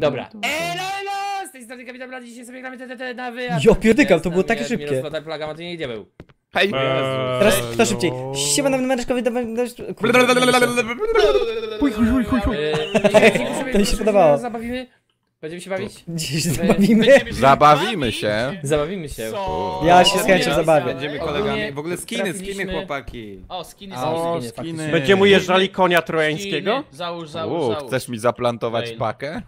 Dobra. Elo, elo! Z tej strony Kapitan Blady, dzisiaj sobie gramy TTT na wy. Jo, pierdykam, to było takie szybkie. Mirosław Plaga, Matynie nie diabeł. Hej! Teraz kto szybciej? Siema nam numereczko wydawać... Chuj, chuj, chuj, chuj, chuj. Eee, To mi się podobało. Zabawimy? Będziemy się bawić? Dziś się zabawimy. Zabawimy się. Zabawimy się. Co? Ja się z chęcią zabawię. Będziemy kolegami. W ogóle skiny, skiny trafiliśmy- chłopaki. O, skiny A, są. o, skiny. skiny, skiny. faktycznie. Będziemy ujeżdżali konia trojańskiego? Skiny. Załóż, załóż, U, załóż. chcesz mi zaplantować Fail. pakę?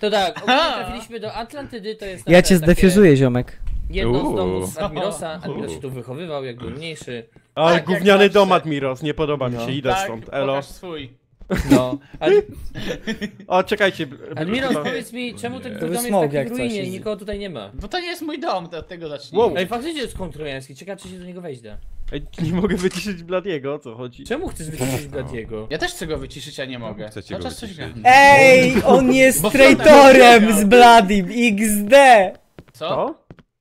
To tak, ogólnie trafiliśmy do Atlantydy, to jest Ja nasze cię takie zdefiuzuję, ziomek. Jedno z Uuu. domów Admirosa. Admiros się tu wychowywał, jak był mniejszy. Ale Tak, jak gówniany zawsze. dom Admiros, nie podoba mi No. się, idę Tak, stąd, elo. pokaż swój. No. Ad O, czekajcie. b- powiedz mi, czemu ten dom jest smog taki w ruinie i nikogo tutaj nie ma? Bo to nie jest mój dom, to od tego zacznijmy. Wow. Ej, faktycznie jest kąt trojański, ciekawe czy się do niego wejść da. Ej, nie mogę wyciszyć Bladiego, o co chodzi? Czemu chcesz wyciszyć Bladiego? Ja też chcę go wyciszyć, a nie mogę. Chcecie czas coś. Ej, on jest traitorem z Bladim XD! Co?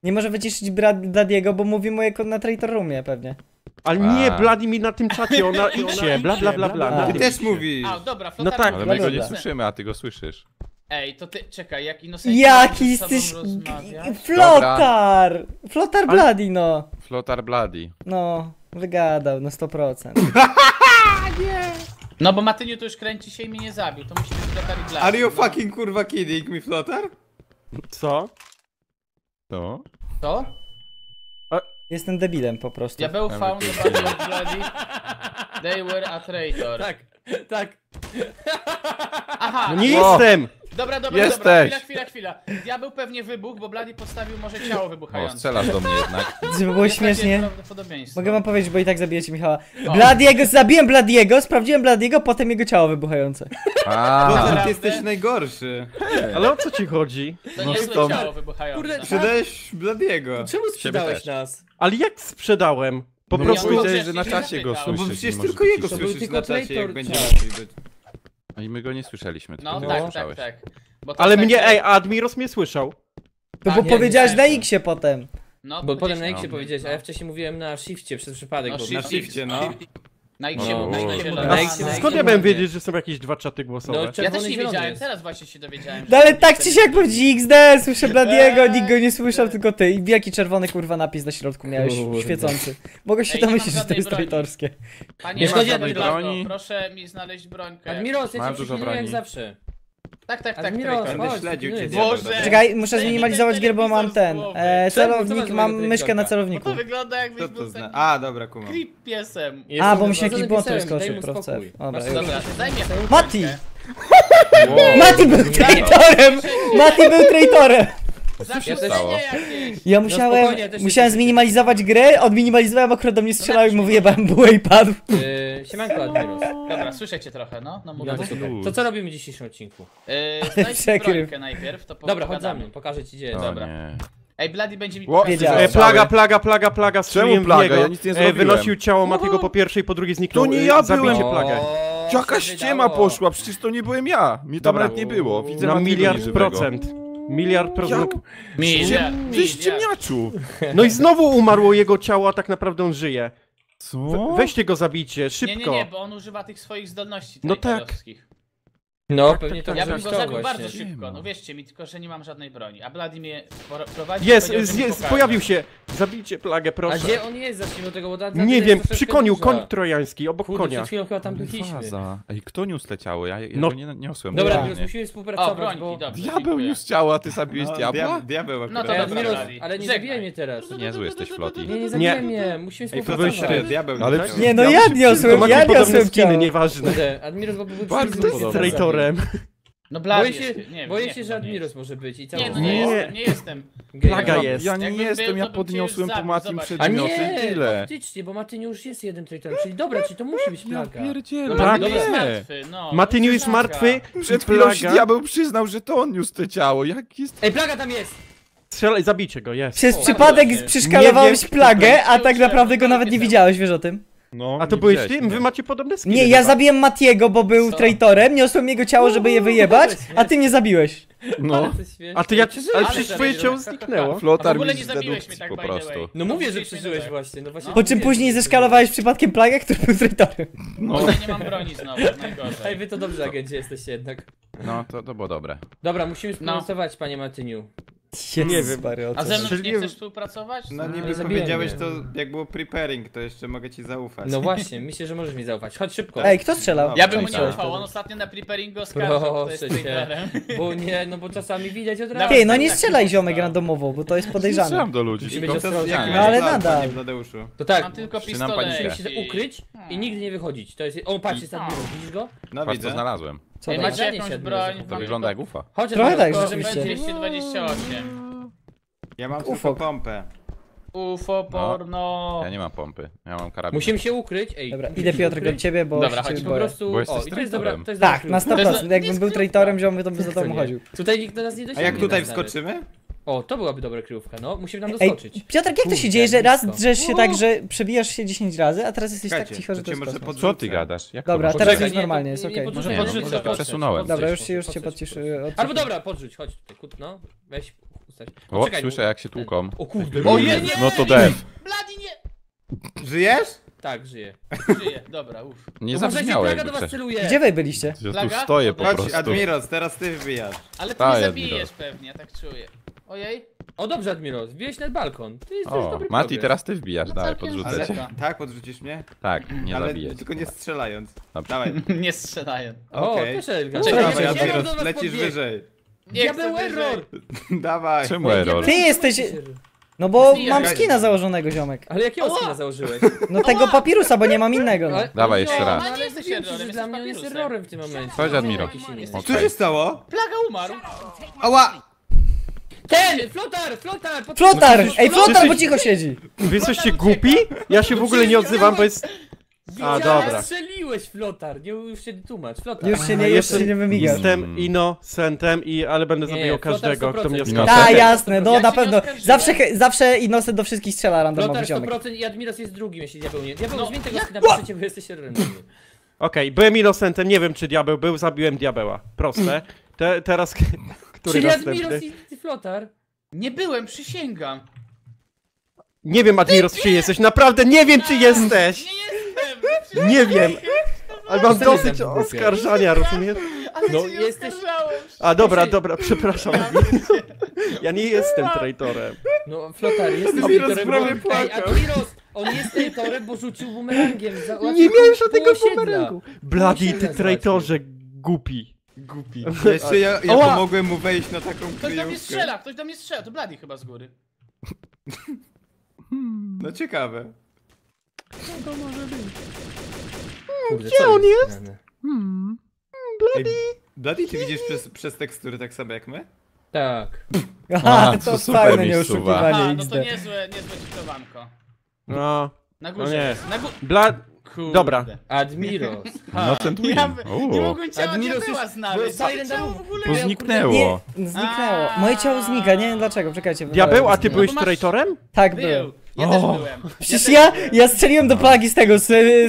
Nie może wyciszyć Bladiego, bo mówi mu jako na traitor roomie pewnie. Ale nie. Bladi mi na tym czacie, on na X-ie, bla bla bla bla. Na Ty też mówisz. A, dobra, No tak, Ale my go nie słyszymy, a ty go słyszysz. Ej, to ty, czekaj, jak Innocent Jaki jesteś... Flotar! Flotar Bladi, no. Flotar Bloody. No, wygadał, no 100%. No bo Matyniu to już kręci się i mnie nie zabił, to musi być flotar i Blady. Are you fucking kurwa kidding me, Flotar? Co? To? To? Jestem debilem po prostu. Ja found wypierdolę. the body of Bloody. They were a traitor. Tak, tak. Aha, No nie O. jestem! Dobra, dobra, dobra, Jesteś. chwila, chwila, chwila. Diabeł pewnie wybuchł, bo Bloody postawił może ciało O, wybuchające. strzelasz do mnie jednak. Żeby było takie śmiesznie. prawdopodobieństwo. Mogę wam powiedzieć, bo i tak zabijecie Michała. O. Bladiego, zabiłem Bladiego, sprawdziłem Bladiego, potem jego ciało wybuchające. A, Naprawdę? ty jesteś najgorszy. Ale o co ci chodzi? To No nie jest stąd. ciało wybuchające. Kurde, Sprzedałeś Bladiego. Czemu sprzedałeś też. nas? Ale jak sprzedałem? Po No prostu... ja powiedziałeś, że na że czacie go się No bo słyszysz. przecież tylko jego wyciszyć. To był słyszysz tylko na traitor jak będzie mówić. A I my go nie słyszeliśmy, tylko No ty tak, słyszałeś. tak, tak. Bo to Ale tak, mnie, ej, a Admiros mnie słyszał. To Tak, bo ja powiedziałeś na to. X-ie potem. No, Bo potem na X tam. powiedziałeś, a ja wcześniej mówiłem na shifcie przez przypadek. No, bo shift. Na shifcie, no. Na X-ie, No, na. X-ie, na X-ie, skąd ja mówię. wiedzieć, że są jakieś dwa czaty głosowe? No, Ja też nie wiedziałem, jest. teraz właśnie się dowiedziałem. No ale tak czy siak powiedzieć XD, słyszę Bladiego, nikt go nie słyszał, tylko ty. I wielki czerwony kurwa napis na środku miałeś, Kurde. świecący. Mogę się domyślić, że to jest broni. traitorskie. Panie Nie szkodzi broni. proszę mi znaleźć brońkę. Admiros, ja cię jak zawsze. Tak, tak, tak. Będę chodź, śledził cię, pilnuję. diabeł. Boże. Czekaj, muszę zminimalizować gier, bo mam ten. E, Czemu? Co celownik, mam myszkę na? Bo celowniku. to wygląda jakbyś to był zna? takim A, dobra, kumam. creep piesem. A, bo mi się jakiś błąd pisałem, wyskoczył, daj mu spokój. Dobra, Masz, już. dobra, zajmie Mati! Mati był traitorem! Mati był traitorem! Zawsze się stało? jakieś. Ja No musiałem, spokojnie, ja musiałem zminimalizować grę, odminimalizowałem, akurat do mnie strzelał i mu wyjebałem bułę i padł. Yy, siemanko Admiros. Dobra, słyszecie trochę, no? No Ja mówię. to Yy, super. To co robimy w dzisiejszym odcinku? znajdź Przekryw. brońkę najpierw, to Dobra, chodź za pogadamy. mną, pokażę ci gdzie. O Dobra. nie. Ej, Bloody będzie mi Ło, Wiedziałem. E, plaga, plaga, plaga, plaga, strzeliłem w plaga? niego. Ja nic nie zrobiłem. wynosił ciało Matiego po pierwszej, po drugiej zniknął. To nie ja byłem. plagę. O, Jaka się ściema poszła, przecież to nie byłem ja. Mnie tam Dobra. nawet nie było. Widzę Na Matiego miliard nieżywego. procent. Miliard procent. Miliard, Ty miliard. ściemniaczu. No i znowu umarło jego ciało, a tak naprawdę on żyje. Co? We, weźcie go zabijcie, Nie, szybko. nie, nie, bo on używa tych swoich zdolności No tak. No, Tak, pewnie tak, to. Ja bym go zabił właśnie. bardzo szybko, no wierzcie mi, tylko że nie mam żadnej broni. A Bloody mnie pro- prowadzi Jest, jest, pojawił się. Zabijcie plagę, A proszę. gdzie on jest? Zacznijmy od tego, bo Nie wiem, przy koniu, duża. koń trojański, obok Kurde, konia. przed chwilą chyba tam byliśmy. Ej, kto niósł te ciało? Ja, ja No. go nie niosłem. Dobra, Nie. Admiros, musimy O, współpracować, brońki, bo... dobrze, Diabeł dziękuję. niósł ciało, a ty zabiłeś No, diabła? dia- Diabeł No to Ej, dobra, ale nie zabijaj mnie teraz. Niezły jesteś, Floti. Nie, nie zabijaj Nie. mnie, musimy Ej, współpracować. Flotar, diabeł. Nie no ja niosłem, ja niosłem ciało. nieważne. Admiros, bo byłby Bardzo traitorem. No Boję się, jest, nie, boję nie, się, że nie Admiros może być i Nie, cały no Nie. nie jestem, nie jestem. Plaga Ja- jest. Ja nie jestem, był, ja to podniosłem zabił, Matim przedmioty nie, tyle. faktycznie, bo Matyniu już jest jeden traitor, czyli dobra, czyli to musi być Ja plaga. pierdzielę. No Tak. Bloody jest Nie. martwy, no. Matyniu to jest plaga. martwy, Przed chwilą diabeł przyznał, że to on niósł te ciało. Jak jest... Ej, plaga tam jest! Strzelaj, zabijcie go, jest. Przez O, przypadek przyszkalowałeś Nie plagę, a tak naprawdę go nawet nie widziałeś, wiesz o tym? No, A to byłeś ty? Wy macie podobne skiny. Nie, ja chyba. zabiłem Matiego, bo był Co? traitorem, niosłem jego ciało, żeby je wyjebać, a ty mnie zabiłeś. No. A ty jak... Przeżyłeś Ale Ale przecież twoje ciało zniknęło. A w Flotar ogóle mi nie z zabiłeś mnie tak, po prostu. No mówię, że przeżyłeś tak. właśnie, no właśnie. Po czym później zeskalowałeś przypadkiem plagę, który był traitorem. No. Może nie mam broni znowu, najgorzej. Ej, wy to dobrze agenci jesteście jednak. No, to, to było dobre. Dobra, musimy współpracować, panie Martyniu. Jezus Nie wiem. Maria, o A ze mną nie Strzeliłem- chcesz współpracować? No nie niby zabiłem powiedziałeś mnie. to jak było preparing, to jeszcze mogę ci zaufać. No właśnie, myślę, że możesz mi zaufać. Chodź szybko. Ej, kto strzelał? Ja bym mu nie ufał, on ostatnio na preparingu oskarżał, to jest Proszę cię. traitorem. Bo nie, no bo czasami widać od razu. Ty, no nie tak strzelaj nie ziomek randomowo, bo to jest Nie podejrzane. strzelam do ludzi. Musimy tylko- To No, ale nadal. panie Tadeuszu. To tak, Mam tylko Trzymam pistolet. musimy się ukryć i nigdy nie wychodzić. To jest... O, patrz, jest Admiros, widzisz go? No Patrz, co widzę. znalazłem. Co Ej, to macie jakąś broń? To wygląda jak ufa. Chodź, Trochę tak, rzeczywiście. ci. 228. Ja mam Ufo. tylko pompę. UFO, porno. Ja nie mam pompy, ja mam karabin. Musimy się ukryć. Ej, Dobra, musimy idę się Piotrek ukryć. do ciebie, bo Dobra, się chodź, ciebie Po boję. prostu, Bo jesteś o, i to jest dobra, traitorem. to jest Tak, na śrubka. 100%. Jakbym był traitorem, ziomy, to by za tobą chodził. Tutaj nikt do nas nie A dosięgnie. jak tutaj nawet. wskoczymy? O, to byłaby dobra kryjówka, no. Musimy tam Ej, doskoczyć. Piotrek, jak to się Kurde, dzieje, że raz blisko. drzesz się tak, że przebijasz się 10 razy, a teraz jesteś tak Czekajcie, cicho, że to to cię jest może kosmos. Co ty gadasz? Jak Dobra, to teraz jest nie, normalnie, to- jest nie okej. podrzucaj, Nie, no, podrzuć, to podrzuć, przesunąłem. podrzuć, Dobra, już się, już cię podrzuć, odciszę. Albo dobra, podrzuć, chodź tutaj, kut, no. Weź, ustać. O, Poczekaj, słyszę bo- jak się tłuką. O kurde, O o nie, nie, nie! No to def. Blady nie! Żyjesz? Tak, żyje. Żyje, dobra, uff. Nie jakby do was celuje. Gdzie wy byliście? Ja tu Plaga? stoję po Chodź, prostu. Admiros, teraz ty wbijasz. Ale ty Ta, nie ja zabijesz pewnie, tak czuję. Ojej. O dobrze, Admiros, wbiłeś na balkon. To jest też O, dobry Mati, progres. teraz ty wbijasz, No dawaj, całkiem podrzucę Ale, cię. Tak, podrzucisz mnie? Tak, nie Ale zabijać. tylko nie strzelając. Dobrze. Dawaj. nie strzelają. O, Okej. też elegancko. Czekaj, Dawaj, czekaj, Admiros do Admiros, was lecisz podbiegł. wyżej. Nie Diabeł chcę error! Dawaj. Czemu error? Ty jesteś... No bo mam skina założonego, ziomek. Ale jakiego Ała! skina założyłeś? No tego papirusa, bo nie mam innego, no. Ale- Dawaj no, jeszcze raz. Ale Ale jesteś wiem, errorem, że jesteś dla mnie on jest papirusem. errorem w tym momencie. Chodź, Admiro. Okej. Co się stało? Plaga umarł. Ała! Ten! Flotar! Flotar! pod- Flotar! Ej, Flotar, bo cicho siedzi! Wy jesteście głupi? Ja się w ogóle nie odzywam, bo jest... A, Widziałem, dobra. strzeliłeś, Flotar! Nie, już się tłumacz, Flotar. Już się nie, już się nie wymigasz. Jestem innocentem, i, ale będę zabijał Flotar każdego, kto 100%. mnie No. oskarży. Tak, jasne, no Ja na się nie pewno. oskarżyłem. Zawsze, zawsze Innocent do wszystkich strzela randomowy Flotar ziomek. 100% i Admiros jest drugim, jeśli diabeł nie. Diabeł, No, zmień tego skina, proszę cię, bo jesteś errorem. Okej, byłem innocentem, nie wiem czy diabeł był, zabiłem diabeła. Proste. Te, teraz... Który Czyli następny? Admiros i Flotar? Nie byłem, przysięgam. Nie wiem, Admiros, czy jesteś. Naprawdę nie wiem, czy jesteś! Nie jestem! Nie wiem! Ale mam dosyć oskarżania, rozumiesz? Ale No, cię nie jesteś-. A dobra, dobra, przepraszam. Ja nie jestem traitorem. No, Flotar, jesteś Admiros traitorem, prawie bo... Ej, płakał. Admiros! On jest traitorem, bo rzucił bumerangiem. za- Nie miałem żadnego pół osiedla. bumerangu. Bloody, Osiedla ty traitorze, głupi. Głupi. Jeszcze ja, ja pomogłem mu wejść na taką Ktoś do mnie kryjówkę. strzela, ktoś do mnie strzela, to Blady chyba z góry. No ciekawe. Kurde, Gdzie co on jest? grane? Ej, Bloody, ty widzisz przez, przez tekstury tak samo jak my? Tak. Aha, A, to to super fajne nieoszukiwanie no XD. to niezłe, niezłe citowanko. No, Na No górze nie. jest, na górze. Blad... Kurde. Dobra. Admiros. No ten nie Uuu. mogłem ciała Admiros diabeła już- znaleźć. bo Silent Ciało Down- w ogóle Bo miał, zniknęło. Nie, zniknęło. Moje ciało znika, nie wiem dlaczego, czekajcie. Diabeł, a ty byłeś traitorem? Tak, był. Ja też byłem. Przecież ja, ja strzeliłem do plagi z tego, z,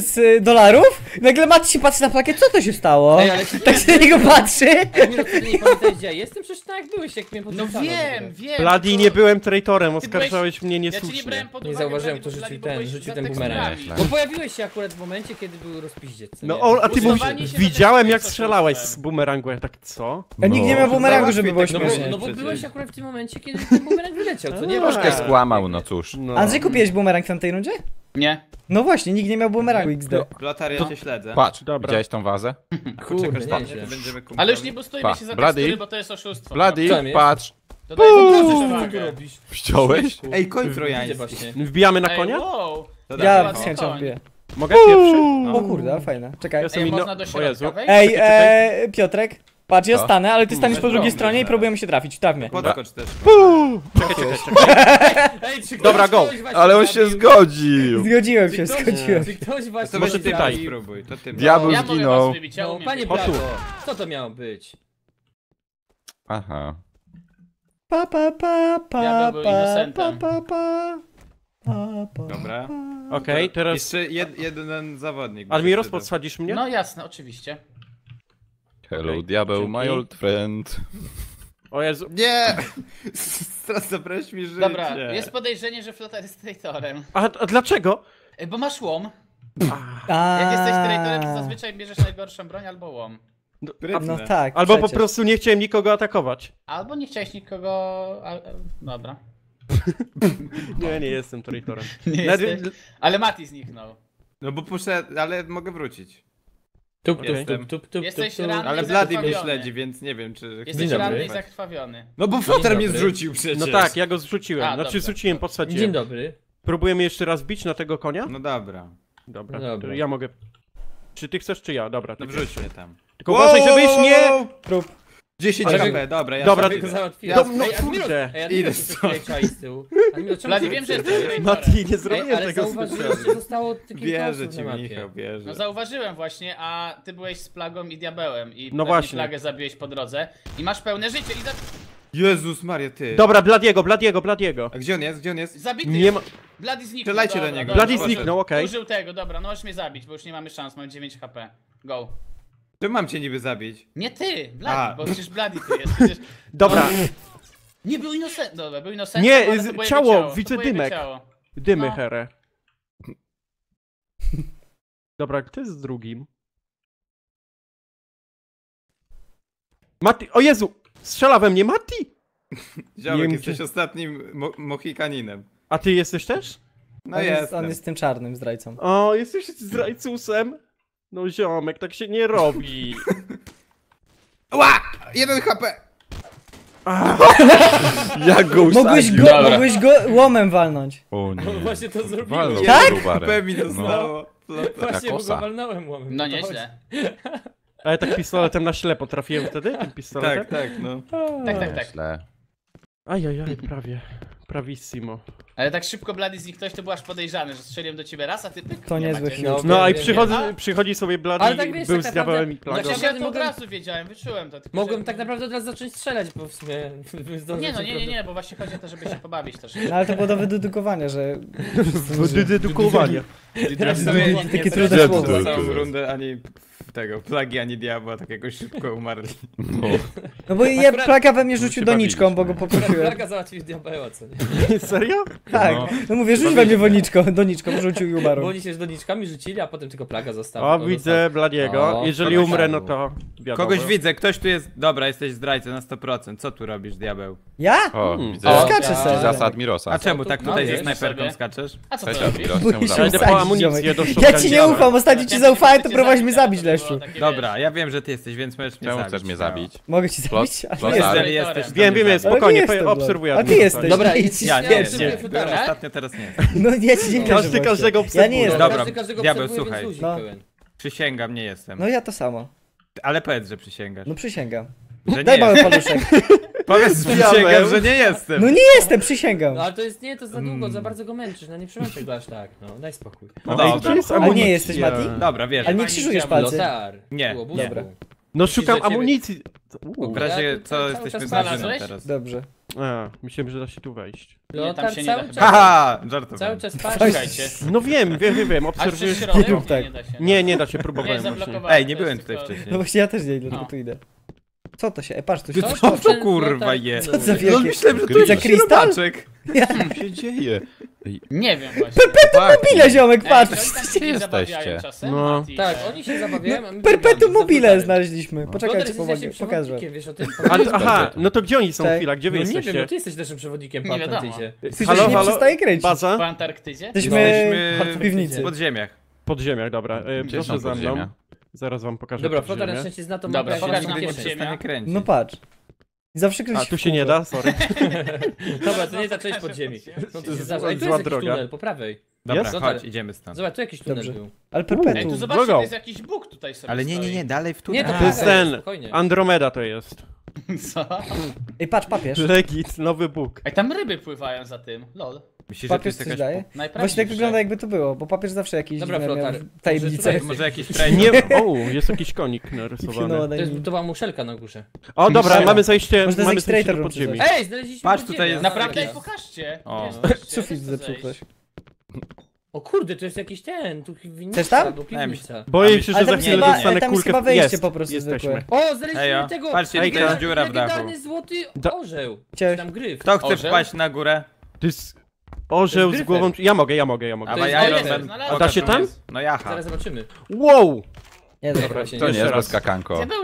z dolarów, nagle Matt się patrzy na plakię, co to się stało? Ej, ale ci Tak się na niego patrzy. Admiros, ty nie pamiętaj gdzie ja jestem? Przecież tak jak byłeś, jak mnie No podrzucano. wiem, wiem. Tylko- nie byłem traitorem, oskarżałeś mnie Ja cię nie niesłusznie. brałem pod Nie uwagę, zauważyłem, Blady, bo rzucił ten, byłeś rzucił za ten bumerang. Bo pojawiłeś się akurat w momencie, kiedy był rozpiździec. co No, nie? o, a ty mówisz, się widziałem jak strzelałeś z bumerangu, ja tak co? A nikt nie No. miał bumerangu, żeby było No bo, śmiesznie. no bo byłeś akurat w tym momencie, kiedy ten bumerang wyleciał, co nie? No, Troszkę Tak. skłamał, no cóż. No. Andrzej, kupiłeś bumerang w tamtej rundzie? Nie. No właśnie, nikt nie miał bumerangu XD. Blotar, ja cię śledzę. Patrz, Dobra. widziałeś tą wazę? Kurde, Czekasz, nieźle. to będziemy kumplami. Ale już nie bustujmy Pa, się za Blady. tekstury, bo to jest oszustwo. Blady, Co tam jest? patrz. To Co proszę ty tu uwagę. robisz? Wziąłeś? Ej, koń trojański. Wbijamy na Ej, konia? wow. To Ja dawaj. z chęcią koń. wbiję. Mogę pierwszy? O kurde, a fajne. Czekaj. Ja sobie Ej, no... można do O Jezu. środka wejść? Ej, e, Piotrek, patrz, ja Co? stanę, ale ty staniesz po drugiej stronie i próbujemy się trafić. Traw mnie. Podskocz też. Czekaj, czekaj, czekaj. Ej, Dobra, go. Ale on się zgodził. Zgodziłem się, zgodziłem. Czy ktoś To właśnie może może ty tutaj. tam spróbuj, to ty. Diabeł Ja mogę zginął. was wybić, ja No, umiem panie wybić. O, tu. Blago, co to miało być? Aha. Pa, pa, pa, pa, Ja bym był pa, pa, innocentem. pa, pa. Pa, pa, Dobra. pa. Okej, teraz... Jeszcze jed, jeden zawodnik. Admiros, Muszę podsadzisz mnie? No jasne, oczywiście. Hello, Okej, diabeł, my dzięki. old friend. O Jezu. Nie! Teraz zabrałeś mi życie. Dobra, jest podejrzenie, że Flotar jest traitorem. A, a dlaczego? Ej, Bo masz łom. A. Jak jesteś traitorem, to zazwyczaj bierzesz najgorszą broń albo łom. No tak, Albo po przecież. prostu nie chciałem nikogo atakować. Albo nie chciałeś nikogo... A, a, dobra. Nie, nie jestem traitorem. Nie Nawet- jesteś. Ale Mati zniknął. No bo poszedł, ale mogę wrócić. Tup, tup, Jestem. tup, tup, tup, Jesteś tup, tup. Ale i Blady mnie zakrwawiony. śledzi, więc nie wiem czy... Jesteś Dzień dobry. ranny i zakrwawiony. No bo Flotar mnie dobry. zrzucił przecież. No tak, ja go zrzuciłem. A, Znaczy dobra. zrzuciłem, podsadziłem. Dzień dobry. Próbujemy jeszcze raz bić na tego konia? No dobra. Dobra, No dobra. to ja mogę. Czy ty chcesz, czy ja? Dobra, No ty wrzuć pierwszy. mnie tam. Tylko uważaj, żebyś nie... Prób. 10 Ale- HP, dobra, ja Dobra, sobie ty- Go załatwiłem. Ja- no Ej, kurde. ej, Idę stąd. Blady, wiem, że jesteś? Mati, nie zrobiłem tego specjalnie. że zostało Wierzę osób ci. Michał, No wierzę. zauważyłem właśnie, a ty byłeś z plagą i diabełem i No właśnie. plagę zabiłeś po drodze i masz pełne życie i za... Jezus Maria, ty. Dobra, Bladiego, Bladiego, Bladiego. A gdzie on jest, gdzie on jest? zabity. Nie ma... Blady zniknął. Strzelajcie do niego. Bladi zniknął, okej. Użył tego, dobra, no możesz mnie zabić, bo już nie mamy szans, mamy 9 HP. Go. Czym mam cię niby zabić? Nie ty, A. Blady, bo przecież Blady ty jest. Przecież... Dobra, Nie był innocent, dobra, był innocent. Nie, ale to z- jego ciało, to widzę było jego dymek. Ciało. dymy No. herę. Dobra, kto jest z drugim? Mati, o Jezu! Strzela we mnie, Mati! Ziomek, jesteś gdzie- ostatnim mo mohikaninem. A ty jesteś też? No on, jest, jestem. on jest tym czarnym zdrajcą. O, jesteś zdrajcusem? No ziomek, tak się nie robi. Ła! Jeden HP! Jak go Mogłeś go, Dobra. mogłeś go łomem walnąć. O nie. No właśnie to zrobiłem. Walnął Tak? grubarem. HP mi No. zostało. Flotar. Właśnie, bo go walnąłem łomem. No nieźle. A ja tak pistoletem na ślepo trafiłem wtedy? Tym pistoletem? Tak, tak, no. Tak, tak, tak. Źle. Ajajaj, prawie. Prawissimo. Ale tak szybko Blady zniknąłeś, to był aż podejrzany, że strzeliłem do ciebie raz, a ty pyk, To nie niezły macie. No, No wiem, i przychodzi, przychodzi sobie Bloody, Ale tak wiesz, był tak z naprawdę- diabełem i No plagą. Znaczy, Ja to od mogłem- razu wiedziałem, wyczułem to. Tylko, Mogłem że... tak naprawdę od razu zacząć strzelać, bo w sumie Nie no, nie, nie, nie, bo właśnie chodzi o to, żeby się pobawić też. No ale to było do wydedukowania, że... Dedukowanie. Takie Gdzie trudne to- słowo. Całą rundę ani tego, plagi, ani diabła, tak jakoś szybko umarli. No. No bo ja Akurat- plaka we mnie rzucił się doniczką, bo go poprosiłem. Plaga załatwił diabeła, co nie? Serio? Tak. No. No mówię, rzuć we mnie woniczką, doniczką, rzucił i Bo umarł. oni się z doniczkami rzucili, a potem tylko plaga została. O, widzę Bladiego. O, Jeżeli kogoś umrę, no to wiadomo. Kogoś widzę, ktoś tu jest... Dobra, jesteś zdrajcą na 100%. Co tu robisz, diabeł? Ja? O, Hmm. widzę. O, Skaczę sobie. Zasad Mirosa. A czemu tak no, tutaj ze wiesz snajperką sobie. skaczesz? A co Cześć, robisz? Idę po amunicję do Ja ci nie ufam, ostatnio ci zaufałem, to próbować mnie zabić, to Leszczu. Dobra, ja wiem, że ty jesteś, więc możesz mnie zabić. chcesz mnie zabić? Mogę ci zabić? To Wiem, wiem, spokojnie, obserwuję. A ty jesteś. Dobra, idź. Ja nie, nie, byłem Flotara. ostatnio, teraz nie. No ja ci nie wierzę Każdy właśnie. każdego Ja nie jestem. Dobra, Każdy każdego diabeł, obserwuje, słuchaj. więc luzik No. pełen. Przysięgam, nie jestem. No ja to samo. Ale powiedz, że przysięgasz. No przysięgam. Że Daj mały paluszek. Powiedz, że przysięgam, że nie jestem. No nie jestem, przysięgam. No ale to jest, nie, to za długo, za bardzo go męczysz, no nie przymęczaj go aż tak, no daj spokój. No Ej, dobra. jest Ale nie amunicja? jesteś, Mati? Dobra, wiesz. Ale nie krzyżujesz palcy. Lotar. Nie, Było nie. Dobra. No szukam amunicji. W razie co jesteśmy z znalazłeś? teraz. Dobrze. A, myślałem, że da się tu wejść. Nie, tam się nie da cały chyba. czas, Haha, cały żartowałem. czas Czekajcie. No wiem, wiem, wiem, wiem, obserwuję. Rób tak. Nie da się. Nie, nie da się, Nie, próbowałem właśnie. Ej, nie byłem tutaj wcześniej. No właśnie ja też nie idę, tylko No. tu idę. Co to się? E, patrz, tu Co się... Co to ten kurwa lotar jest? knuje? za wielkie- No myślałem, że to jest Krystal? Co się dzieje? Ej, Nie wiem właśnie. tak. Mobile, ziomek, patrz! to oni tam się Gdzie jesteście? zabawiają czasem, No. Tak, oni się zabawiają, a my Perpetuum mobile znaleźliśmy. Pomogę, naszym pokażę. wiesz o tym? A, aha, no to gdzie oni są Tak. chwila? Gdzie wy No nie wiem, jesteście? no ty jesteś naszym przewodnikiem po. Słyszysz, Halo, że nie halo? przestaje kręcić. Baza? Po Antarktydzie? Jesteśmy w piwnicy. w podziemiach. Podziemiach, dobra. Proszę za mną. Zaraz wam pokażę Dobra, Flotar na podziemie. szczęście zna tą Dobra, pokaż nam nie przestanie kręcić. No patrz. I zawsze A, kręcisz tu się nie da, sorry. Dobra, to nie zacząłeś pod ziemi. No to jest zła, jakiś droga. tunel, po prawej. Dobra, Jest? chodź, idziemy stąd. Zobacz, tu jakiś tunel Dobrze. był. Ale Ej, tu perpetuum. zobaczcie, to jest jakiś Bóg tutaj sobie Ale nie, nie, nie, dalej w Nie, to tunel. To jest ten. spokojnie. Andromeda to jest. Co? Ej, patrz, papież. Legit, nowy Bóg. Ej, tam ryby pływają za tym. Lol. Myślisz, że to Papież jest jakaś... Właśnie tak wygląda jakby to było, bo papież zawsze jakieś Dobra, Flotar. tajemnice. Może Może jakiś Nie, training. o, jest jakiś konik narysowany. To, jest, była muszelka na górze. O, dobra, mamy zejście, jest mamy zejście do podziemi. Ej, znaleźliśmy Patrz, tutaj jest- Naprawdę, ej, pokażcie. O. Sufit zepsuł ktoś. O kurde, to jest jakiś ten, tu winnica, Chcesz tam? albo piwnica. Boję się, że za tam chwilę jest chyba- dostanę tam jest kulkę chyba w... wejście Jest, po prostu jesteśmy. zwykłe. O, znaleźliśmy tego patrzcie, legendarny- dziura w dachu. legendarny złoty orzeł. Chciałeś- Czy tam gryf. Kto chce Orzeł? wpaść na górę? To jest orzeł z głową... Ja mogę, ja mogę, ja mogę. A To jest Iron Man. Pokaż, Da się tam? No jaha. Zaraz zobaczymy. Wow! Nie, Nie, dobra. właśnie, To nie jest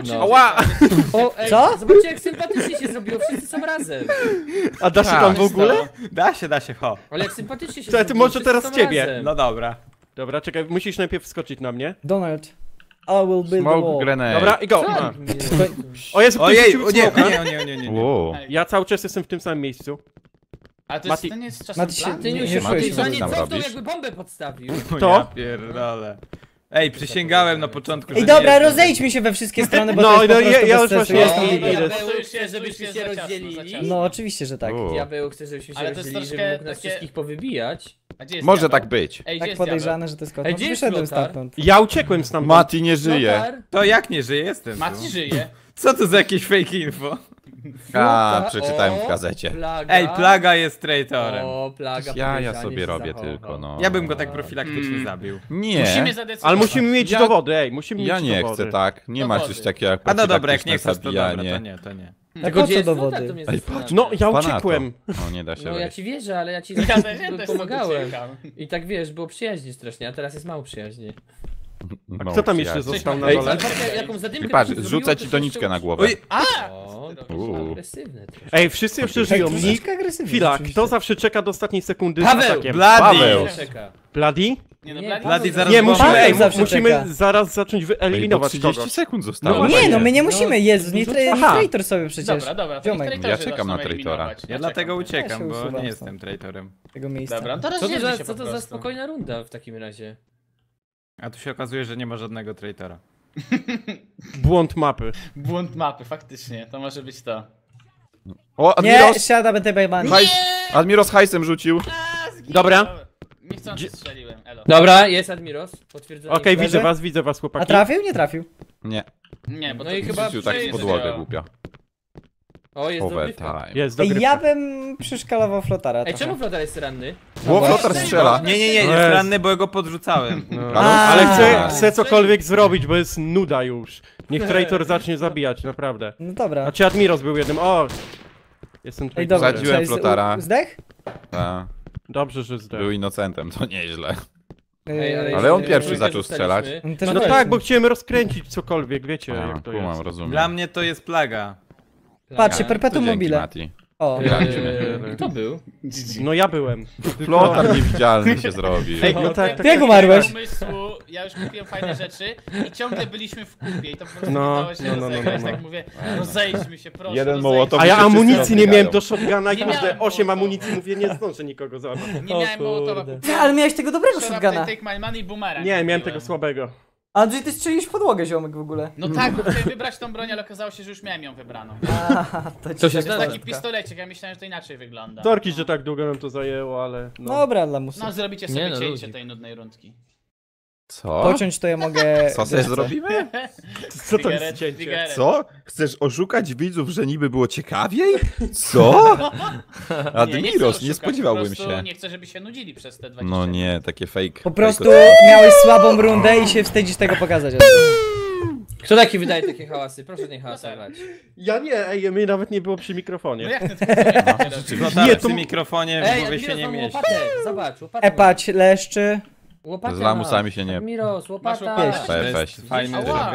czy... No. Ała! O, ej, Co? Zobaczcie jak sympatycznie się zrobiło, wszyscy są razem. A da się tam w ogóle? Da się, da się, ho. Ale jak sympatycznie się zrobiło, może teraz ciebie. No dobra. Dobra, czekaj, musisz najpierw wskoczyć na mnie. Donald. I will build the Smoke wall. grenade. Dobra, i go! A. O Jezu, ktoś Ojej, o nie, o nie, o nie, o nie. Wow. Ja cały czas jestem w tym samym miejscu. A to, jest, Mati- nie jest czasem Mati się- plan? Ty Nie, nie nie Mati, co nie cofnął, jakby bombę podstawił. To? Ja pierdolę. Ej, przysięgałem na początku, że Ej, dobra, rozejdźmy się we wszystkie strony, bo No, to jest no, po ja- prostu ja już właśnie- Jestem Bibir. Diabeł chce, się żebyśmy się rozdzielili. No, oczywiście, że tak. U. Diabeł chce, żebyśmy się Ale rozdzielili, żeby mógł nas wszystkich powybijać. Może tak być. Ej, Tak podejrzane, że to jest kot. Ej, No, gdzie jest wyszedłem stamtąd. Ja uciekłem stamtąd. Mati nie żyje. To jak nie żyje? Jestem. Mati żyje. Co to za jakieś fake info? A, przeczytałem o, w gazecie. Plaga. Ej, Plaga jest traitorem. O, plaga Ja, ja sobie robię zachował. tylko, no. Ja bym go tak profilaktycznie Mm. zabił. Nie. Musimy zadecydować. Ale musimy mieć Ja- dowody, ej, musimy Ja mieć nie dowody. chcę tak. Nie ma Dowody. coś takiego jak A no dobra, jak nie chcesz, to dobra, to nie, to nie. A Tylko gdzie co jest dowody? Mnie Ej, patrz, No, ja uciekłem. to. O, nie da się No ja ci wierzę, ale ja ci Ja też, ja też pomagałem. uciekam. I tak wiesz, było przyjaźni strasznie, a teraz jest mało przyjaźni. No, Kto tam jeszcze został na dole? Jaką zadymkę patrz, rzuca ci doniczkę na głowę. A! O, to Uuu. jest agresywne troszkę. Ej, wszyscy jeszcze żyją. Nikt... Chwila, kto zawsze czeka do ostatniej sekundy z Paweł! atakiem? Paweł. Bloody? Nie no, Nie, Bloody zaraz Nie, musimy, ej, musimy czeka. zaraz zacząć wyeliminować 30 kogoś. sekund zostało. No Nie, no my nie No, musimy, Jezu, nie, tra- nie traitor sobie przecież. Dobra, dobra, Ja czekam na traitora. eliminować. Ja dlatego Ja uciekam, się bo nie stąd. jestem traitorem. Tego miejsca. Dobra, no to Co to za, co to za spokojna runda w takim razie? A tu się okazuje, że nie ma żadnego traitora. Błąd mapy. Błąd mapy, faktycznie, to może być to. O, Nie, Admiros! siada będę bajban. Hajs, Admiros hajsem rzucił. Dobra. Niechcący strzeliłem, elo. Dobra, jest Admiros, potwierdzony. Okej, widzę was, widzę was, A chłopaki. trafił? Nie trafił. Nie, Nie, bo No to i chyba rzucił tak w przejdzie. podłogę głupia. O, jest. Overtime. Jest, Ej, dogrywka. ja bym przyszkalował flotara Ej, trochę. czemu Flotar jest ranny? Ło, flotar strzela. Nie, nie, nie, jest Jest. ranny, bo go podrzucałem. No. A. Ale chcę, cokolwiek zrobić, bo jest nuda już. Niech traitor zacznie zabijać, naprawdę. No dobra. Znaczy Admiros był jednym. O! Jestem Ej, dobra. traitorem. Wsadziłem cześć, flotara. u- Zdech? Ta, Dobrze, że zdech. Był inocentem, to nieźle. Ej, Ale on pierwszy zaczął strzelać. No też No tak, bo chciałem rozkręcić cokolwiek, wiecie A, jak to kumam, jest. rozumiem. Dla mnie to jest plaga. Patrzcie, perpetuum mobile. Mati. O. Eee, Kto był? No ja byłem. Flotar niewidzialny się zrobił. Ej, no tak, tak. Jak umarłeś? Pomysłu, ja już kupiłem fajne rzeczy i ciągle byliśmy w kupie i to po prostu No, się no, no, no, no, no. Tak mówię, rozejdźmy się, proszę, Jeden rozejdźmy mołotow A ja amunicji nie miałem do shotguna i kurde miałem 8 mołotowa. amunicji mówię, nie zdążę nikogo załapać. Nie miałem mołotowa, Ty, ale miałeś tego dobrego shotguna. take my money, boomerang Nie, miałem tego słabego. Andrzej, ty strzeliłeś w podłogę, ziomek w ogóle. No tak, bo chciałem wybrać tą broń, ale okazało się, że już miałem ją wybraną. A, to ci Co się tak stało? Taki pistolecik, ja myślałem, że to inaczej wygląda. Sorki, że tak długo nam to zajęło, ale no. Dobra, dla musu. No zrobicie Nie sobie no, cięcie ludzi. tej nudnej rundki. Co? Pociąć to ja mogę... Co sobie zrobimy? Co to jest cięcie? Co? Chcesz oszukać widzów, że niby było ciekawiej? Co? Admiros, nie oszukać, spodziewałbym się. Nie chcę, żeby się nudzili przez te 20 No nie, takie fake. Po prostu fake- miałeś słabą rundę i się wstydzisz tego pokazać. Kto taki wydaje takie hałasy? Proszę nie hałasować. Ja nie, ej, mnie nawet nie było przy No mikrofonie. jak ty to robisz? Flotar Nie, przy to- mikrofonie w Ej, głowie się nie mieści. zobacz, łopatę. Epać, leszczy, Łopatę Z lamusami się nie- Masz łopata. łopatę? To Feść. jest fajny Ała.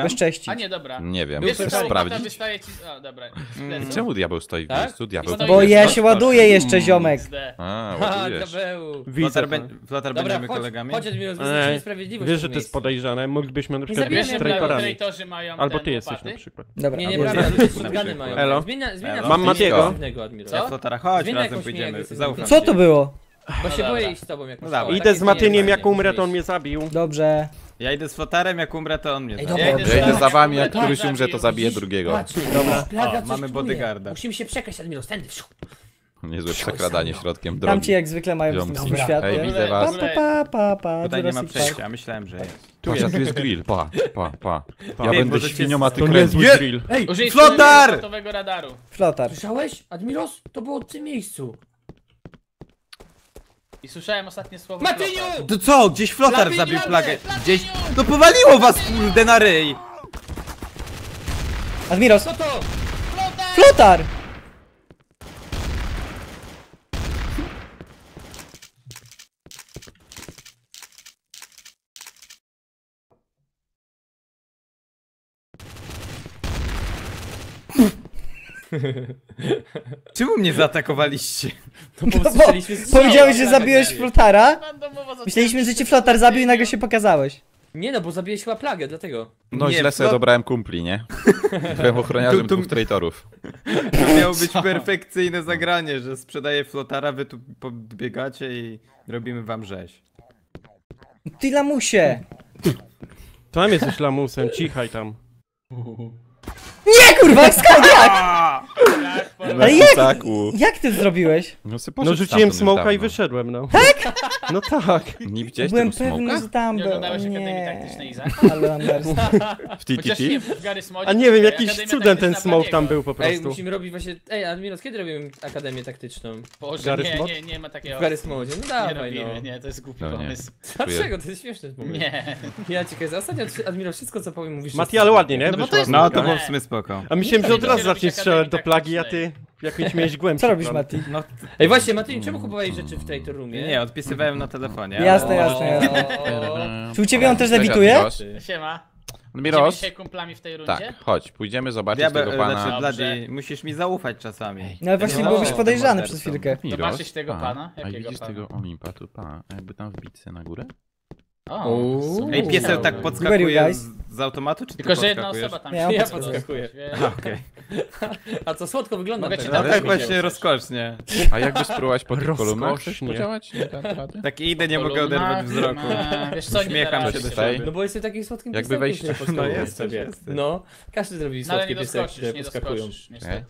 A nie, dobra. Nie wiem, Wiesz, ta łopata sprawdzić? wystaje ci... A, dobra. Lecę. Czemu diabeł stoi w Tak? miejscu? Diabeł Stoi- Bo ja Proszę, się ładuję jeszcze, ziomek. XD. A, Ha, ładujesz. diabeł. Widzę. Flotar, be- Flotar Dobra, będziemy chodź, kolegami? chodź Ej, niesprawiedliwość Wiesz, w że tym to jest miejscu. podejrzane, moglibyśmy na przykład Tak, Wiesz, być że traitorami. traitorzy mają Albo ten ty jesteś łopaty? na przykład. Dobra, Nie, wy- ludzie shotguny mają. Elo? Zmienia, zmienia Elo? Mam Matiego. Ja Flotara, chodź, razem jakąś pójdziemy. Zaufam Co ci. to było? Bo No się boję dobra. iść z tobą jakoś. No dawaj. Tak Idę jest z Matyniem, nie, jak umrę, to on nie. mnie zabił. Dobrze. Ja idę z Flotarem, jak umrę, to on mnie Ej, zabije. dobra. Ja idę za wami, jak Tak, któryś zabiję. umrze, to zabije Widzisz? drugiego. Patrz, Dobra. plaga O, coś mamy bodyguarda. Musimy się przekraść, Admiros, tędy. wsiu. Niezłe przekradanie środkiem Tam ci drogi. jak zwykle mają w tym Dobra. światłem. Ej, widzę was. Pa, pa, pa, pa, Tutaj nie ma Jurassic Park. przejścia, myślałem, że jest. Tu jest, tu jest grill, pa, pa, pa. Ja Wiem, będę możecie- świnią, a ty To kręcisz. drill. Ej, Użyj Flotar! radaru. Flotar. słyszałeś? Admiros? To było w tym miejscu. I słyszałem ostatnie słowo Matyniu! Flotar. To co? Gdzieś Flotar Flappy zabił plagę. Gdzieś... No powaliło was, kurde, na ryj! Admiros. Co to? Flotar! Czemu mnie zaatakowaliście? No bo strzeliśmy strzał, powiedziałeś, że tak, zabiłeś flotara. Myśleliśmy, że cię flotar zabił i nagle się pokazałeś. Nie no, bo zabiłeś chyba plagę, dlatego. No Nie, źle sobie dobrałem kumpli, nie? Byłem ochroniarzem Tu- tu- dwóch traitorów. To miało być perfekcyjne zagranie, że sprzedaję flotara, wy tu podbiegacie i robimy wam rzeź. Ty lamusie! Tam jesteś lamusem, cichaj tam. Nie kurwa, skąd jak? Tak, Ale jak? Jak ty zrobiłeś? No, No rzuciłem stamtąd smoka i wyszedłem, no. Tak? No tak. Nie widziałeś Byłem tego pewny, smoka? że tam Nie był. oglądałeś O Akademii Taktycznej, Nie. Izak? Ale. W nie, TTT? w Gary. A nie wiem, to jakiś cudem ten smoke tam był po Ej, prostu. musimy robić właśnie... Ej, Admiros, kiedy robimy Akademię Taktyczną? Boże, Gary nie, nie, nie ma takiego. W Modzie, no Nie dawaj robimy, no. nie, to jest głupi No nie. pomysł. Dlaczego? To jest śmieszny moment. Nie. Ja cię za ostatnio Admiros wszystko co powiem mówisz. Mati, ale ładnie, nie? No to jest- No to było Nie. w sumie spoko. A myślałem, że Nie od razu zaczniesz strzelać do plagi, a ty jakimś miałeś głębszy Co robisz. Mati? No Ej właśnie, Mati, czemu kupowałeś rzeczy w Traitor Roomie? nie, nie, odpisywałem na telefonie. Jasne, ale- jasne, jasne. Czy u ciebie on też? Admiros. Siema. Będziemy Admiros? dzisiaj kumplami w tej rundzie? Tak, chodź, pójdziemy zobaczyć Diabeł, tego pana. znaczy Dobrze. Bloody, musisz mi zaufać czasami. No ale właśnie No. byłbyś podejrzany przez chwilkę. Admiros, Zobaczyć tego pa. pana? A Jakiego widzisz pana? tego Olimpa, tu pa, jakby tam wbić se na górę? O, super. Ej, pieseł tak podskakuje z, z automatu, czy ty Tylko, że jedna podskakujesz? osoba tam Ja siedzi, ja podskakuję. wiesz? A, okej. A co słodko wygląda Mogę ci teraz. No dać tak właśnie rozkosznie. A jakby spróbować po tych kolumnach coś Rozkosznie. podziałać? Nie da rady? Tak idę, nie mogę oderwać wzroku. Wiesz co, nie Uśmiecham da się rady. do Tutaj. siebie. No bo jestem takim słodkim Jakby pisełkiem, wejść- który No podskakuje jest, sobie. jest. No, każdy zrobi No ale słodkie nie doskoczysz, które nie podskakują. doskoczysz, niestety.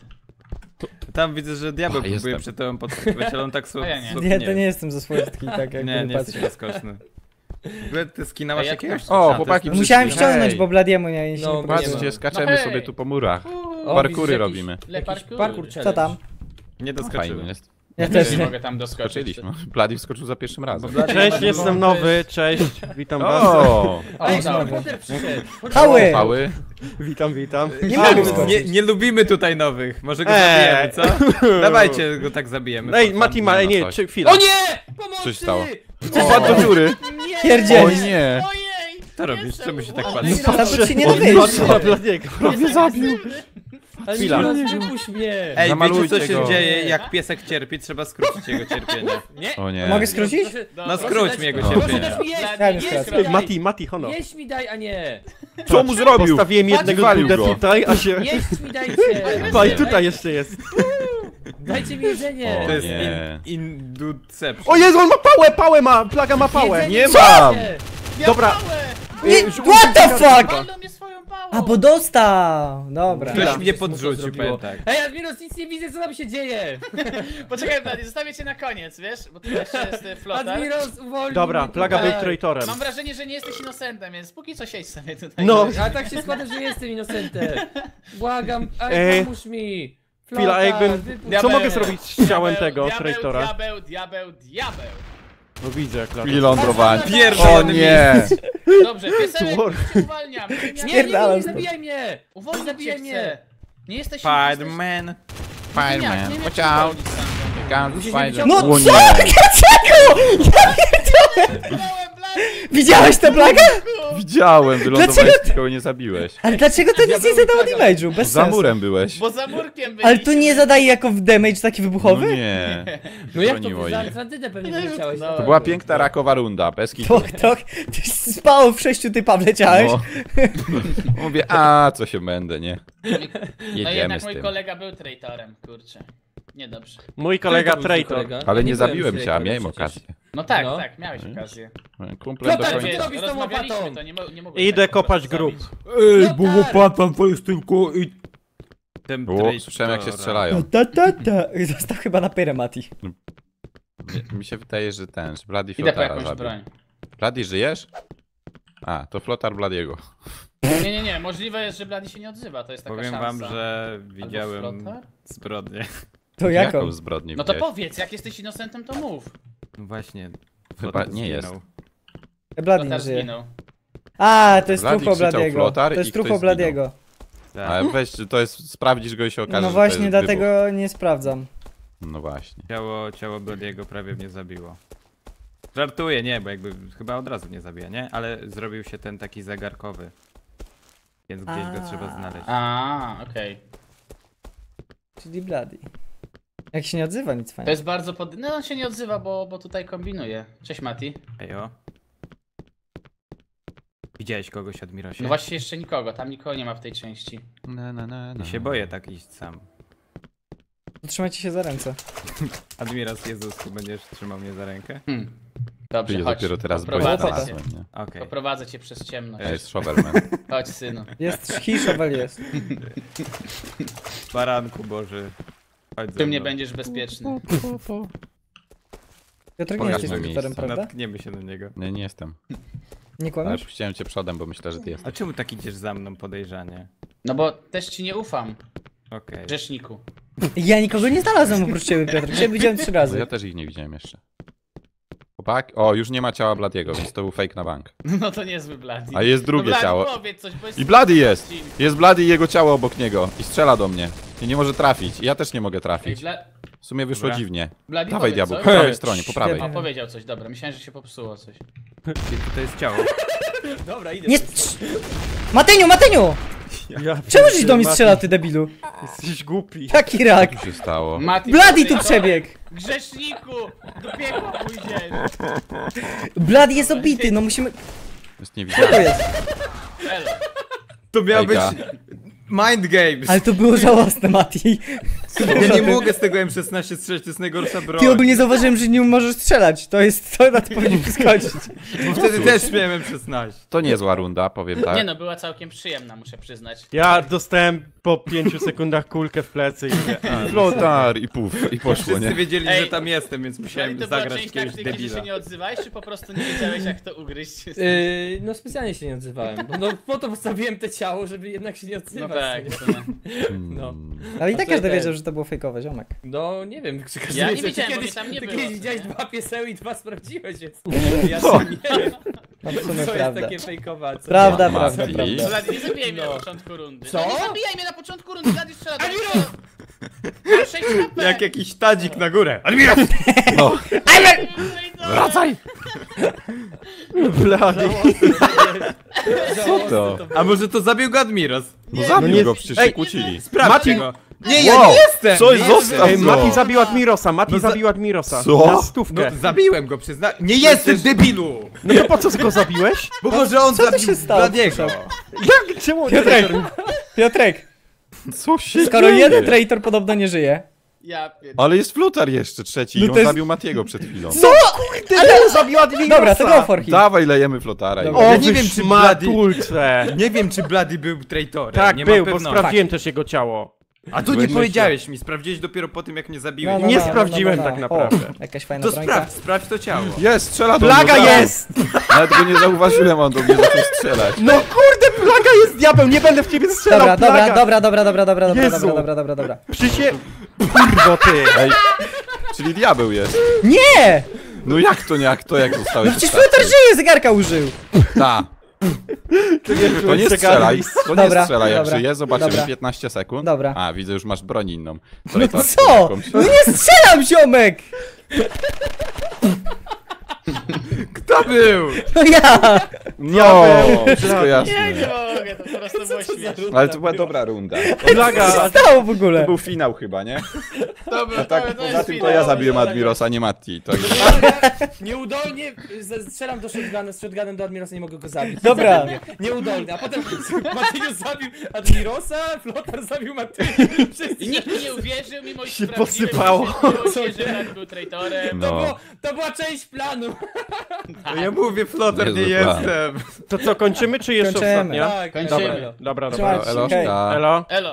Tam widzę, że diabeł A, próbuje jestem. przed tobą podskakiwać, ale on tak A słodko ja nie. Nie, to nie jestem za słodki, tak jak Nie, nie nie jesteś rozkoszny. W ogóle ty skina masz A ja jakiegoś? też. O, chłopaki, Musiałem ściągnąć, bo Bladiemu nie się No, nie bo podobało. Patrzcie, skaczemy No hej. sobie tu po murach. O, Parkury widzisz, robimy. Jakiś parkour. parkour Co challenge. tam? Nie No, doskoczyłem. jest. Ja Nie też nie. mogę tam doskoczyć. Skoczyliśmy. Blady wskoczył za pierwszym razem. Cześć, jestem nowy, cześć, witam was. O! O, Ej, Harry znowu. Potter przyszedł. Pały! Pały. Witam, witam. Nie A, mogę no. Nie, nie lubimy tutaj nowych. Może go Eee. zabijemy, co? Dawajcie go tak zabijemy. Ej, Mati, ma, Nie, ej, no nie, coś. czy, chwila. O nie! Pomocy! Coś stało. O, Padł do dziury. Pierdzieli. O nie! Ojej! Co robisz? jestem- Czemu się tak o, patrzysz? Tam to się nie Bladiego. Prawie zabił. Ale Chwila. nie wypuść mnie! Ej, wiecie Zamalujcie co się go. dzieje, jak piesek cierpi? Trzeba skrócić jego cierpienie. Nie! O nie. Mogę skrócić? Proszę- No, No proszę skróć dać- mi jego proszę cierpienie. dać mi jeść, Daj mi jeść skrócić. mi Ej, daj. Mati, Mati, honor. Jeść mi daj, a nie! Co mu zrobił? Postawiłem jednego Walił dudę go. tutaj, a się... Jeść mi dajcie! Pa, i tutaj jeszcze jest. Dajcie mi jedzenie! O To jest nie. in, induception. O Jezu, on ma pałę, pałę ma, plaga ma pałę. Jedzenie Nie mam. dajcie! Dobra. Nie, what the fuck? Mnie swoją pałą. A, bo dostał! Dobra. Ktoś mnie podrzucił, powiem tak. Ej, Admiros, nic nie widzę, co tam się dzieje! Poczekaj, Blady, zostawię cię na koniec, wiesz? Bo tu jeszcze jest flotar. Admiros, uwolnij Dobra, mnie plaga był tutaj. traitorem. Mam wrażenie, że nie jesteś innocentem, więc póki co siedź sobie tutaj. No. Ale tak się składa, że jestem innocentem. Błagam, Ej. ej, pomóż mi. Chwila, a jakbym- Co mogę zrobić z ciałem tego diabeł, traitora? Diabeł, diabeł, diabeł. No widzę jak lata. I lądowanie. Pierdolony O nie! Dobrze, piesełek, War. cię uwalniam. Nie, Nie, nie, nie, zabijaj mnie! Uwolnij zabijaj mnie. Nie jesteś... Spider-Man. Spiderman. Watch out. Musisz spider. No co? Dlaczego? Dałem, Blady, Widziałeś tę plagę? Widziałem, wylądowałeś, Dlaczego nikogo nie zabiłeś. Ale dlaczego to nic nie zadało damage'u? Bez Za sensu. murem byłeś. Bo za murkiem. Ale to nie zadaje jako w damage taki No wybuchowy? nie. No jak Broniło to? Za je. Atlantydę pewnie wyleciałeś. No. To była piękna rakowa runda, bez kitu. To, to, ty spało w sześciu typa wleciałeś. No. Mówię, a co się będę, nie? No Jedziemy jednak z mój tym. kolega był traitorem, kurczę. Niedobrze. Mój kolega Który to był twój traitor. kolega? Ale Ja nie byłem zabiłem cię, a traitorem miałem przecież. okazję. No tak, No. tak, miałeś okazję. Kumplem do końca. robisz tą rozmawialiśmy łopatą? to, nie, mo nie mogłem Idę tak po kopać prostu grób. zabić. Ej, bo łopata to jest tylko i... Ten O, słyszałem jak się strzelają. Ta, ta, ta. Został chyba na pyrę, Mati. Mi- Mi się wydaje, że ten, że Bloody Idę po Flotara jakąś zabił. broń. Bloody, żyjesz? A, to Flotar Bladiego. Nie, nie, nie, możliwe jest, że Blady się nie odzywa, to jest taka Powiem szansa. wam, że Albo widziałem flotar? zbrodnię. To Jaką jaką? zbrodnię No to widziałeś? powiedz, jak jesteś innocentem, to mów. No właśnie. Chyba Flotar nie jest. zginął. Blady nie Flotar żyje. zginął. A, to jest Blady krzyczał Bladiego. flotar To i jest ktoś zginął. Bladiego. Tak. Ale weź, to jest, sprawdzisz go i się okaże, No że to właśnie jest dlatego nie sprawdzam. wybuch. No właśnie. Ciało, ciało Bladiego prawie mnie zabiło. Żartuję, nie, bo jakby chyba od razu nie zabija, nie? Ale zrobił się ten taki zegarkowy. Więc gdzieś go trzeba znaleźć. A, okej. Czyli Bloody. Jak się nie odzywa, nic To fajnego. jest bardzo pod... No on się nie odzywa, bo, bo tutaj kombinuje. Cześć Mati. Ejo. Widziałeś kogoś, Admirosie? No właśnie jeszcze nikogo, tam nikogo nie ma w tej części. Na, na, na, na. Ja się boję tak iść sam. Trzymajcie się za ręce. Admiras Jezusku, będziesz trzymał mnie za rękę? Hmm. Dobrze, Ty chodź. dopiero teraz broń Poprowadzę cię. znalazłem, nie? Okej. Poprowadzę cię przez ciemność. To jest Shovelman. Chodź synu. Jest Hishovel jest. Baranku Boży. Chodź Ty ze mnie mną. będziesz bezpieczny. Piotrek nie Pokaż jesteś mi doktorem, miejsce. prawda? Natkniemy się na niego. Nie, nie jestem. Nie Ale kłamiesz? puściłem cię przodem, bo myślę, że ty jesteś. A czemu tak idziesz za mną podejrzanie? No bo też ci nie ufam, Okej. grzeszniku. Ja nikogo nie znalazłem oprócz ciebie, Piotr. Ciebie widziałem trzy No razy. ja też ich nie widziałem jeszcze. Chłopak? O, już nie ma ciała Bladiego, więc to był fake na bank. No to niezły Bladi. A jest no, drugie Bladi, ciało. powiedz coś, bo jest... I Blady jest! Jest Blady i jego ciało obok niego. I strzela do mnie. I nie może trafić. I ja też nie mogę trafić. Bla... W sumie wyszło Dobra. dziwnie. Bladi, Dawaj powiedz diabeł, coś. po prawej stronie, po prawej. A powiedział coś, dobra, myślałem, że się popsuło coś. To jest ciało. Dobra, idę. Nie strz... Matyniu, Matyniu! Ja Czemu żeś do mnie strzela, ty debilu? Jesteś głupi. Taki rak. Co się stało? Mati, Bloody tu przebiegł! Grzeszniku! Do piekła pójdziesz! Bloody jest obity, no musimy... Jest niewidzialny. jest? Elo. To miał być. Mind Games. Ale to było żałosne, Mati. Ja nie mogę z tego M16 strzelać, to jest najgorsza broń. Ty ogólnie zauważyłem, że nie możesz strzelać. To jest... To na to powinien skończyć. Bo wtedy też miałem M16. To niezła runda, powiem tak. Nie no, była całkiem przyjemna, muszę przyznać. Ja dostałem po 5 sekundach kulkę w plecy i mówię, Flotar i puf, i poszło, Wszyscy nie? wiedzieli, Ej. że tam jestem, więc musiałem to była zagrać część jakiegoś taktyki, że się debila. nie odzywałeś, czy po prostu nie wiedziałeś jak to ugryźć? Yy, no specjalnie się nie odzywałem. bo- No po to postawiłem te ciało, żeby jednak się nie No odzywać. Tak, sumie. No. Ale i tak co każdy wiedział, że to było fejkowe, ziomek. No nie wiem, czy każdy Ja nie wiedziałem, kiedyś, tam nie ty było, kiedyś co widziałeś nie? dwa pieseły i dwa sprawdziłeś, więc ja sam nie wiem, No w co sumie jest prawda. takie fejkowe, co Prawda, nie. prawda, prawda. Blady, nie zabijaj mnie No. na początku rundy. Co? No, nie zabijaj mnie na początku rundy, Blady strzela do mnie. Mam 6 HP! Jak jakiś tadzik na górę. No, Wracaj! blady. Co to? A może to zabił go Admiros? No zabił No go, przecież Ej, się kłócili. Sprawdźcie Mati- go. Nie, ja Wow, nie jestem! coś nie zostaw. Ej, go. Mati zabił Admirosa, Mati No za- zabił Admirosa. Co? Na No, stówkę. zabiłem go, przyzna... Nie jestem, debilu! No to po co go zabiłeś? Bo może on co tu zabił się stało? Bladiego. Jak? Czemu on Piotrek, Piotrek, Co się skoro dzieje? jeden traitor podobno nie żyje. Ja. Ale jest Flotar jeszcze trzeci No i on jest- zabił Matiego przed chwilą. Co? Kurde, ale on zabił Admirosa! Dobra, to go for him. Dawaj, lejemy Flotara. i- Dobra. O, Ja nie wiem, czy matulce. Nie wiem, czy Bloody był traitorem. Tak, nie był, bo sprawdziłem też jego ciało. A tu nie powiedziałeś mi, sprawdziłeś dopiero po tym, jak mnie zabiłeś. Nie sprawdziłem tak naprawdę. O, jakaś fajna To brońka. sprawdź, sprawdź to ciało. Jest, strzela do Plaga jest! Nawet go nie zauważyłem, on do mnie zaczął strzelać. No kurde, plaga jest diabeł, nie będę w ciebie strzelał, Dobra, plaga! dobra, dobra, dobra, dobra, dobra, dobra, Jezu. dobra, dobra, dobra, dobra. Przycie... Kurwo ty! Ej, czyli diabeł jest. Nie! No jak to nie, jak to, jak zostałeś No przecież ostatni? Flotar żyje, zegarka użył. Ta, to nie strzelaj, to nie Dobra, strzelaj, jak dobra, żyje, zobaczymy dobra. 15 sekund. Dobra. A, widzę, już masz broń inną. No Traitor, co? jakąś. No nie strzelam, ziomek! Kto był? No ja! No, wszystko jasne. Nie, nie mogę, to po prostu było śmieszne. Ale to była dobra runda. Plaga! Co się stało w To ogóle? był finał chyba, nie? Dobra, A tak, to poza jest tym to finał. ja zabiłem Admirosa, nie Matti. To jest... Nieudolnie z- strzelam do shotguna, z shotgunem do Admirosa, nie mogę go zabić. Dobra. Nieudolnie, a potem Matynius zabił Admirosa, Flotar zabił. Wszyscy I nikt mi nie uwierzył, mimo iż Się posypało. się, że Blady był traitorem. To, No. było, to była część planu. No ja mówię, Flotar, nie jestem. To co, kończymy czy jeszcze Kończymy. ostatnia? Tak, Kończymy. Dobra, dobra, się, Eloszka. hej. Elo? Elo.